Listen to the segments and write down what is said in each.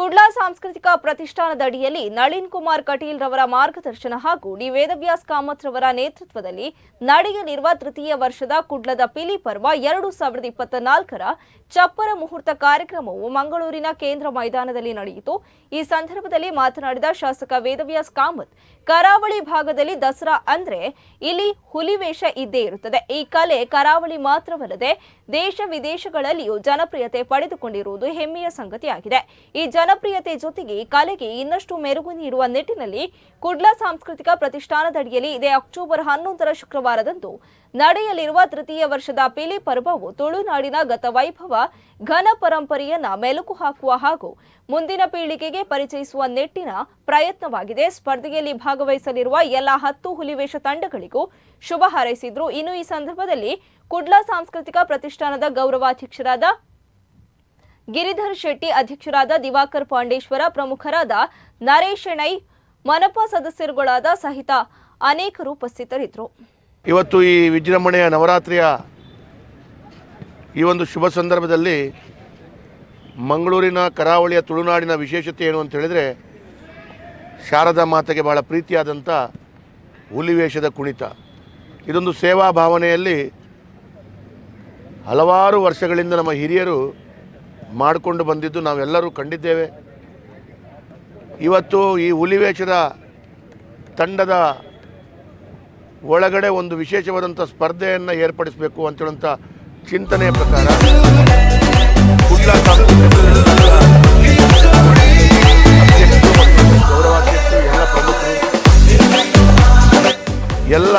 ಕುಡ್ಲಾ ಸಾಂಸ್ಕೃತಿಕ ಪ್ರತಿಷ್ಠಾನದ ಅಡಿಯಲ್ಲಿ ನಳಿನ್ ಕುಮಾರ್ ಕಟೀಲ್ ರವರ ಮಾರ್ಗದರ್ಶನ ಹಾಗೂ ಡಿ ವೇದವ್ಯಾಸ್ ಕಾಮತ್ ರವರ ನೇತೃತ್ವದಲ್ಲಿ ನಡೆಯಲಿರುವ ತೃತೀಯ ವರ್ಷದ ಕುಡ್ಲದ ಪಿಲಿ ಪರ್ವ ಎರಡು ಸಾವಿರದ ಇಪ್ಪತ್ತ ನಾಲ್ಕರ ಚಪ್ಪರ ಮುಹೂರ್ತ ಕಾರ್ಯಕ್ರಮವು ಮಂಗಳೂರಿನ ಕೇಂದ್ರ ಮೈದಾನದಲ್ಲಿ ನಡೆಯಿತು. ಈ ಸಂದರ್ಭದಲ್ಲಿ ಮಾತನಾಡಿದ ಶಾಸಕ ವೇದವ್ಯಾಸ್ ಕಾಮತ್, ಕರಾವಳಿ ಭಾಗದಲ್ಲಿ ದಸರಾ ಅಂದ್ರೆ ಇಲ್ಲಿ ಹುಲಿವೇಷ ಇದ್ದೇ ಇರುತ್ತದೆ. ಈ ಕಲೆ ಕರಾವಳಿ ಮಾತ್ರವಲ್ಲದೆ ದೇಶ ವಿದೇಶಗಳಲ್ಲಿಯೂ ಜನಪ್ರಿಯತೆ ಪಡೆದುಕೊಂಡಿರುವುದು ಹೆಮ್ಮೆಯ ಸಂಗತಿಯಾಗಿದೆ. ಈ ಜನಪ್ರಿಯತೆ ಜೊತೆಗೆ ಕಲೆಗೆ ಇನ್ನಷ್ಟು ಮೆರುಗು ನೀಡುವ ನಿಟ್ಟಿನಲ್ಲಿ ಕುಡ್ಲಾ ಸಾಂಸ್ಕೃತಿಕ ಪ್ರತಿಷ್ಠಾನದಡಿಯಲ್ಲಿ ಇದೇ ಅಕ್ಟೋಬರ್ ಹನ್ನೊಂದರ ಶುಕ್ರವಾರದಂದು ನಡೆಯಲಿರುವ ತೃತೀಯ ವರ್ಷದ ಪಿಲಿ ಪರ್ವವು ತುಳುನಾಡಿನ ಗತವೈಭವ ಘನ ಪರಂಪರೆಯನ್ನ ಮೆಲುಕು ಹಾಕುವ ಹಾಗೂ ಮುಂದಿನ ಪೀಳಿಗೆಗೆ ಪರಿಚಯಿಸುವ ನಿಟ್ಟಿನ ಪ್ರಯತ್ನವಾಗಿದೆ. ಸ್ಪರ್ಧೆಯಲ್ಲಿ ಭಾಗವಹಿಸಲಿರುವ ಎಲ್ಲ ಹತ್ತು ಹುಲಿವೇಷ ತಂಡಗಳಿಗೂ ಶುಭ ಹಾರೈಸಿದ್ರು. ಇನ್ನು ಈ ಸಂದರ್ಭದಲ್ಲಿ ಕುಡ್ಲಾ ಸಾಂಸ್ಕೃತಿಕ ಪ್ರತಿಷ್ಠಾನದ ಗೌರವಾಧ್ಯಕ್ಷರಾದ ಗಿರಿಧರ್ ಶೆಟ್ಟಿ, ಅಧ್ಯಕ್ಷರಾದ ದಿವಾಕರ್ ಪಾಂಡೇಶ್ವರ, ಪ್ರಮುಖರಾದ ನರೇಶ್ ಎಣೈ ಮನಪಾ ಸದಸ್ಯರುಗಳಾದ ಸಹಿತ ಅನೇಕರು ಉಪಸ್ಥಿತರಿದ್ದರು. ಇವತ್ತು ಈ ವಿಜೃಂಭಣೆಯ ನವರಾತ್ರಿಯ ಈ ಒಂದು ಶುಭ ಸಂದರ್ಭದಲ್ಲಿ ಮಂಗಳೂರಿನ ಕರಾವಳಿಯ ತುಳುನಾಡಿನ ವಿಶೇಷತೆ ಏನು ಅಂತ ಹೇಳಿದರೆ, ಶಾರದಾ ಮಾತೆಗೆ ಭಾಳ ಪ್ರೀತಿಯಾದಂಥ ಹುಲಿವೇಷದ ಕುಣಿತ. ಇದೊಂದು ಸೇವಾ ಭಾವನೆಯಲ್ಲಿ ಹಲವಾರು ವರ್ಷಗಳಿಂದ ನಮ್ಮ ಹಿರಿಯರು ಮಾಡಿಕೊಂಡು ಬಂದಿದ್ದು ನಾವೆಲ್ಲರೂ ಕಂಡಿದ್ದೇವೆ. ಇವತ್ತು ಈ ಹುಲಿವೇಷದ ತಂಡದ ಒಳಗಡೆ ಒಂದು ವಿಶೇಷವಾದಂಥ ಸ್ಪರ್ಧೆಯನ್ನು ಏರ್ಪಡಿಸಬೇಕು ಅಂತೇಳುವಂಥ ಚಿಂತನೆಯ ಪ್ರಕಾರ ಎಲ್ಲ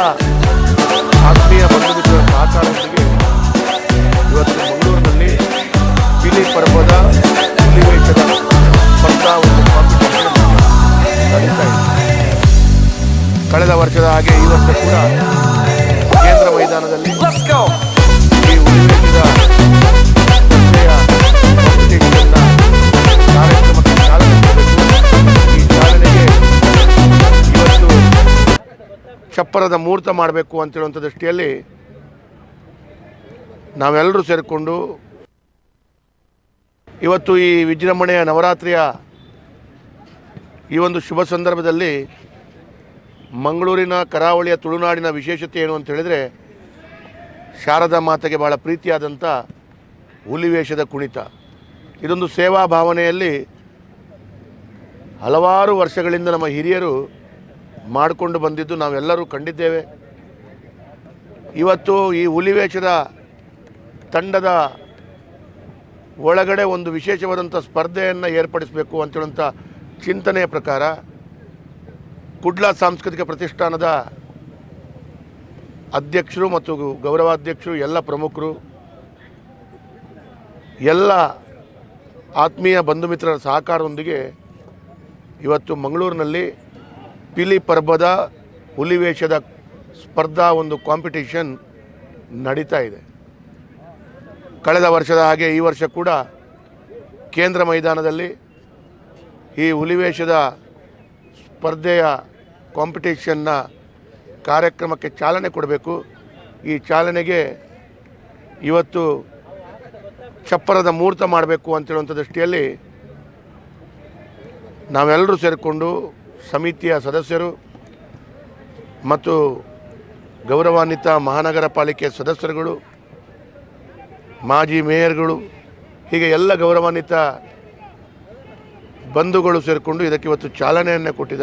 ಆತ್ಮೀಯ ಬಂಧು ಸಹಕಾರದೊಂದಿಗೆ ಕಳೆದ ವರ್ಷದ ಹಾಗೆ ಈ ವರ್ಷ ಕೂಡ ಕೇಂದ್ರ ಮೈದಾನದಲ್ಲಿ ಚಪ್ಪರದ ಮುಹೂರ್ತ ಮಾಡಬೇಕು ಅಂತೇಳುವಂಥ ದೃಷ್ಟಿಯಲ್ಲಿ ನಾವೆಲ್ಲರೂ ಸೇರಿಕೊಂಡು ಇವತ್ತು ಈ ವಿಜೃಂಭಣೆಯ ನವರಾತ್ರಿಯ ಈ ಒಂದು ಶುಭ ಸಂದರ್ಭದಲ್ಲಿ ಮಂಗಳೂರಿನ ಕರಾವಳಿಯ ತುಳುನಾಡಿನ ವಿಶೇಷತೆ ಏನು ಅಂತ ಹೇಳಿದರೆ, ಶಾರದಾ ಮಾತೆಗೆ ಭಾಳ ಪ್ರೀತಿಯಾದಂಥ ಹುಲಿವೇಷದ ಕುಣಿತ. ಇದೊಂದು ಸೇವಾ ಭಾವನೆಯಲ್ಲಿ ಹಲವಾರು ವರ್ಷಗಳಿಂದ ನಮ್ಮ ಹಿರಿಯರು ಮಾಡಿಕೊಂಡು ಬಂದಿದ್ದು ನಾವೆಲ್ಲರೂ ಕಂಡಿದ್ದೇವೆ. ಇವತ್ತು ಈ ಹುಲಿವೇಷದ ತಂಡದ ಒಳಗಡೆ ಒಂದು ವಿಶೇಷವಾದಂಥ ಸ್ಪರ್ಧೆಯನ್ನು ಏರ್ಪಡಿಸಬೇಕು ಅಂತೇಳುವಂಥ ಚಿಂತನೆಯ ಪ್ರಕಾರ ಕುಡ್ಲಾ ಸಾಂಸ್ಕೃತಿಕ ಪ್ರತಿಷ್ಠಾನದ ಅಧ್ಯಕ್ಷರು ಮತ್ತು ಗೌರವಾಧ್ಯಕ್ಷರು, ಎಲ್ಲ ಪ್ರಮುಖರು, ಎಲ್ಲ ಆತ್ಮೀಯ ಬಂಧು ಮಿತ್ರರ ಸಹಕಾರದೊಂದಿಗೆ ಇವತ್ತು ಮಂಗಳೂರಿನಲ್ಲಿ ಪಿಲಿ ಪರ್ಬದ ಹುಲಿವೇಷದ ಸ್ಪರ್ಧಾ ಒಂದು ಕಾಂಪಿಟೇಷನ್ ನಡೀತಾ ಇದೆ. ಕಳೆದ ವರ್ಷದ ಹಾಗೆ ಈ ವರ್ಷ ಕೂಡ ಕೇಂದ್ರ ಮೈದಾನದಲ್ಲಿ ಈ ಹುಲಿವೇಷದ ಸ್ಪರ್ಧೆಯ ಕಾಂಪಿಟೇಷನ್ನ ಕಾರ್ಯಕ್ರಮಕ್ಕೆ ಚಾಲನೆ ಕೊಡಬೇಕು. ಈ ಚಾಲನೆಗೆ ಇವತ್ತು ಚಪ್ಪರದ ಮುಹೂರ್ತ ಮಾಡಬೇಕು ಅಂತೇಳುವಂಥ ದೃಷ್ಟಿಯಲ್ಲಿ ನಾವೆಲ್ಲರೂ ಸೇರಿಕೊಂಡು ಸಮಿತಿಯ ಸದಸ್ಯರು ಮತ್ತು ಗೌರವಾನ್ವಿತ ಮಹಾನಗರ ಪಾಲಿಕೆ ಸದಸ್ಯರುಗಳು, ಮಾಜಿ ಮೇಯರ್ಗಳು, ಹೀಗೆ ಎಲ್ಲ ಗೌರವಾನ್ವಿತ ಬಂಧುಗಳು ಸೇರಿಕೊಂಡು ಇದಕ್ಕೆ ಇವತ್ತು ಚಾಲನೆಯನ್ನು ಕೊಟ್ಟಿದ್ದಾರೆ.